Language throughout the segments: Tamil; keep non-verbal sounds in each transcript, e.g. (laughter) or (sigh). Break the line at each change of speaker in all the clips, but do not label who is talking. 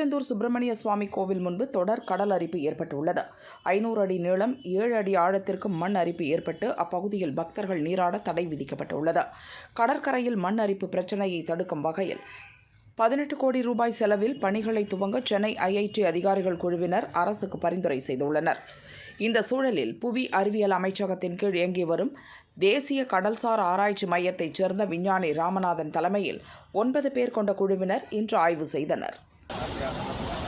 திருச்செந்தூர் சுப்பிரமணிய சுவாமி கோவில் முன்பு தொடர் கடல் அரிப்பு ஏற்பட்டுள்ளது. ஐநூறு அடி நீளம் ஏழு அடி ஆழத்திற்கு மண் அரிப்பு ஏற்பட்டு அப்பகுதியில் பக்தர்கள் நீராட தடை விதிக்கப்பட்டுள்ளது. கடற்கரையில் மண் அரிப்பு பிரச்சனையை தடுக்கும் வகையில் பதினெட்டு கோடி ரூபாய் செலவில் பணிகளை துவங்க சென்னை ஐஐடி அதிகாரிகள் குழுவினர் அரசுக்கு பரிந்துரை செய்துள்ளனர். இந்த சூழலில் புவி அறிவியல் அமைச்சகத்தின் கீழ் இயங்கி வரும் தேசிய கடல்சார் ஆராய்ச்சி மையத்தைச் சேர்ந்த விஞ்ஞானி ராமநாதன் தலைமையில் ஒன்பது பேர் கொண்ட குழுவினர் இன்று ஆய்வு செய்தனர். Gracias.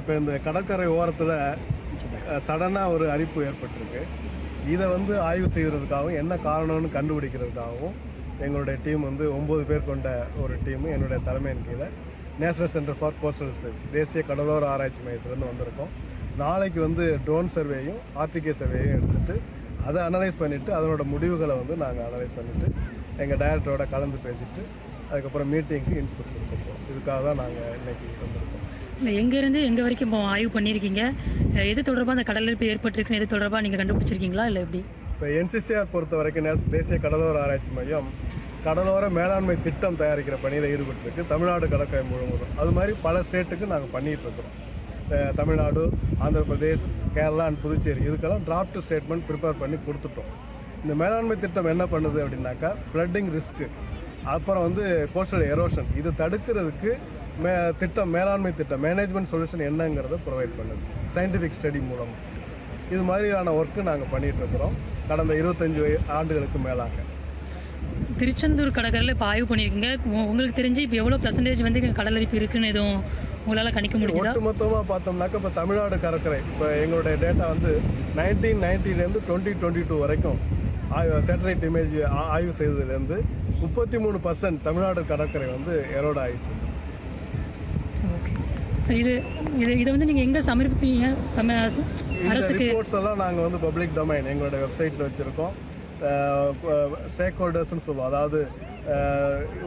இப்போ இந்த கடற்கரை ஓரத்தில் சடனாக ஒரு அரிப்பு ஏற்பட்டிருக்கு. இதை வந்து ஆய்வு செய்கிறதுக்காகவும் என்ன காரணம்னு கண்டுபிடிக்கிறதுக்காகவும் எங்களுடைய டீம் வந்து ஒம்பது பேர் கொண்ட ஒரு டீம் என்னுடைய தலைமையின் கீழே national centre for coastal research தேசிய கடலோர ஆராய்ச்சி மையத்திலேருந்து வந்திருக்கோம். நாளைக்கு வந்து ட்ரோன் சர்வேயும் ஆர்டிகே சர்வேயும் எடுத்துகிட்டு அதை அனலைஸ் பண்ணிவிட்டு அதனோட முடிவுகளை வந்து நாங்கள் அனலைஸ் பண்ணிவிட்டு எங்கள் டைரக்டரோட கலந்து பேசிட்டு அதுக்கப்புறம் மீட்டிங்க்கு இன்ஸ்புட் கொடுத்துருக்கோம். இதுக்காக தான் நாங்கள் இன்றைக்கி வந்திருக்கோம்.
எங்கேருந்து எங்கே வரைக்கும் இப்போ ஆய்வு பண்ணியிருக்கீங்க? எது தொடர்பாக அந்த கடலிழப்பு ஏற்பட்டிருக்குன்னு எது தொடர்பாக நீங்கள் கண்டுபிடிச்சிருக்கீங்களா இல்லை எப்படி?
இப்போ என்சிசிஆர் பொறுத்த வரைக்கும் தேசிய கடலோர ஆராய்ச்சி மையம் கடலோர மேலாண்மை திட்டம் தயாரிக்கிற பணியில் ஈடுபட்டிருக்கு தமிழ்நாடு கடற்கரை முழுவதும். அது மாதிரி பல ஸ்டேட்டுக்கு நாங்கள் பண்ணிகிட்ருக்குறோம் தமிழ்நாடு ஆந்திர பிரதேஷ் கேரளா அண்ட் புதுச்சேரி. இதுக்கெல்லாம் டிராஃப்ட் ஸ்டேட்மெண்ட் ப்ரிப்பேர் பண்ணி கொடுத்துட்டோம். இந்த மேலாண்மை திட்டம் என்ன பண்ணுது அப்படின்னாக்கா ஃப்ளட்டிங் ரிஸ்க்கு அப்புறம் வந்து கோஸ்டல் எரோஷன் இதை தடுக்கிறதுக்கு மே திட்டம் மேலாண்மை திட்டம் மேனேஜ்மெண்ட் சொல்யூஷன் என்னங்கிறத ப்ரொவைட் பண்ணுது. சயின்டிஃபிக் ஸ்டடி மூலம். இது மாதிரியான ஒர்க்கு நாங்கள் பண்ணிகிட்டு இருக்கிறோம். கடந்த இருபத்தஞ்சு ஆண்டுகளுக்கு மேலாக.
திருச்செந்தூர் கடற்கரையில் இப்போ ஆய்வு பண்ணியிருக்கீங்க உங்களுக்கு தெரிஞ்சு இப்போ எவ்வளோ பர்சன்டேஜ் வந்து கடலரிப்பு இருக்குன்னு எதுவும் உங்களால் கணிக்க முடியுதா
ஒட்டுமொத்தமாக பார்த்தோம்னாக்கா இப்போ தமிழ்நாடு கடற்கரை. இப்போ எங்களுடைய டேட்டா வந்து நைன்டீன் நைன்டிலேருந்து டுவெண்ட்டி டுவெண்ட்டி டூ வரைக்கும் சேட்டலைட் இமேஜ் ஆய்வு செய்ததுலேருந்து முப்பத்தி மூணு பர்சன்ட் தமிழ்நாடு கடற்கரை வந்து எரோட் ஆகிட்டு
சரி இது இது இதை வந்து நீங்கள் எங்கே சமர்ப்பிப்பீங்க? சம அரசுக்கு?
ரிப்போர்ட்ஸ் எல்லாம் நாங்கள் வந்து பப்ளிக் டொமைன் எங்களுடைய வெப்சைட்டில் வச்சுருக்கோம். ஸ்டேக் ஹோல்டர்ஸ்னு சொல்லுவோம். அதாவது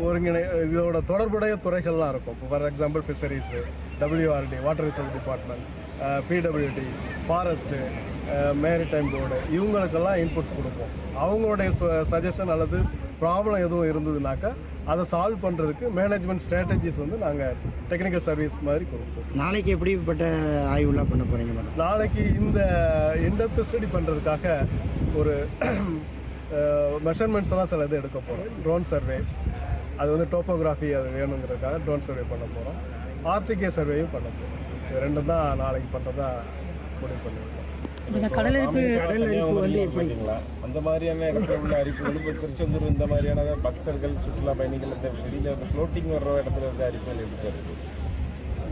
ஒருங்கிணை இதோட தொடர்புடைய துறைகள்லாம் இருக்கும். இப்போ for example fisheries WRD water resource department PWD forest maritime board இவங்களுக்கெல்லாம் இன்புட்ஸ் கொடுப்போம். அவங்களுடைய சஜஷன் அல்லது ப்ராப்ளம் எதுவும் இருந்ததுனாக்கா அதை சால்வ் பண்ணுறதுக்கு மேனேஜ்மெண்ட் ஸ்ட்ராட்டஜிஸ் வந்து நாங்கள் டெக்னிக்கல் சர்வீஸ் மாதிரி கொடுத்தோம்.
நாளைக்கு எப்படிப்பட்ட ஆய்வுலாம் பண்ண போகிறீங்க மேடம்?
நாளைக்கு இந்த இன்டெப்த் ஸ்டடி பண்ணுறதுக்காக ஒரு (clears throat) மெஷர்மெண்ட்ஸ் எல்லாம் சில இது எடுக்க போகிறோம் ட்ரோன் சர்வே அது வந்து டோப்போகிராஃபி அது வேணுங்கிறதுக்காக ட்ரோன் சர்வே பண்ண போகிறோம் ஆர்டிகே சர்வேயும் பண்ண போகிறோம் இது ரெண்டும் தான் நாளைக்கு பண்ணுறதா முடிவு பண்ணியிருக்கோம்
இந்த கடலரிப்பு
கடல் அரிப்பு வந்து
அந்த மாதிரியான இடத்துல உள்ள அரிப்புகள் இப்போ திருச்செந்தூர் இந்த மாதிரியான பக்தர்கள் சுற்றுலா பயணிகள் இந்த வெளியில் அந்த ஃப்ளோட்டிங் வர்ற இடத்துல இருக்க அரிப்புகள் எப்படி வருது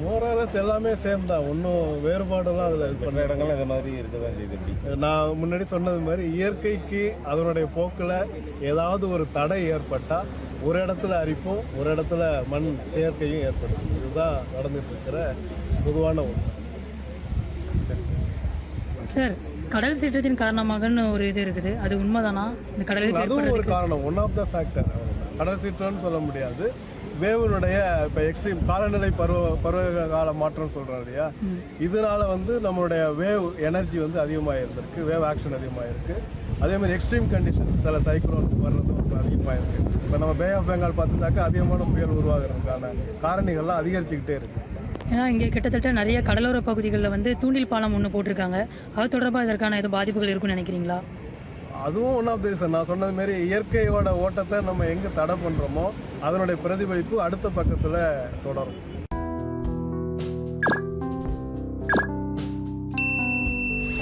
மோரரஸ் எல்லாமே சேம் தான். ஒன்றும் வேறுபாடெல்லாம் அதில் இது
மற்ற இடங்கள்லாம் இந்த மாதிரி இருக்க தான் செய்யுது எப்படி?
நான் முன்னாடி சொன்னது மாதிரி இயற்கைக்கு அதனுடைய போக்கில் ஏதாவது ஒரு தடை ஏற்பட்டால் ஒரு இடத்துல அரிப்பும் ஒரு இடத்துல மண் சேர்க்கையும் ஏற்படும். இதுதான் நடந்துட்டு இருக்கிற பொதுவான ஒன்று.
சார் கடல் சீற்றத்தின் காரணமாகன்னு ஒரு இது இருக்குது. அது உண்மைதானா? இந்த கடலில்
அதுவும் ஒரு காரணம். ஒன் ஆஃப் த ஃபேக்டர் கடல் சீற்றம்னு சொல்ல முடியாது. வேவனுடைய இப்போ எக்ஸ்ட்ரீம் காலநிலை பருவ பருவ கால மாற்றம் சொல்கிறோம் இல்லையா இதனால வந்து நம்மளுடைய வேவ் எனர்ஜி வந்து அதிகமாக இருந்திருக்கு வேவ் ஆக்ஷன் அதிகமாக இருக்கு அதே மாதிரி எக்ஸ்ட்ரீம் கண்டிஷன் சில சைக்ளோன் வர்றது ரொம்ப அதிகமாக இருக்கு இப்போ நம்ம பே ஆஃப் பெங்கால் பார்த்துட்டாக்கா அதிகமான புயல் உருவாகிறதுக்கான காரணிகள்லாம் அதிகரிச்சுக்கிட்டே இருக்கு.
ஏன்னா இங்கே கிட்டத்தட்ட நிறைய கடலோர பகுதிகளில் வந்து தூண்டில் பாலம் ஒன்று போட்டிருக்காங்க. அது தொடர்பாக இதற்கான எதுவும் பாதிப்புகள் இருக்குன்னு நினைக்கிறீங்களா?
அதுவும் ஒன் ஆஃப் த ரீசன் நான் சொன்னது மாரி இயற்கையோட ஓட்டத்தை நம்ம எங்கே தடை பண்ணுறோமோ அதனுடைய பிரதிபலிப்பு அடுத்த பக்கத்தில் தொடரும்.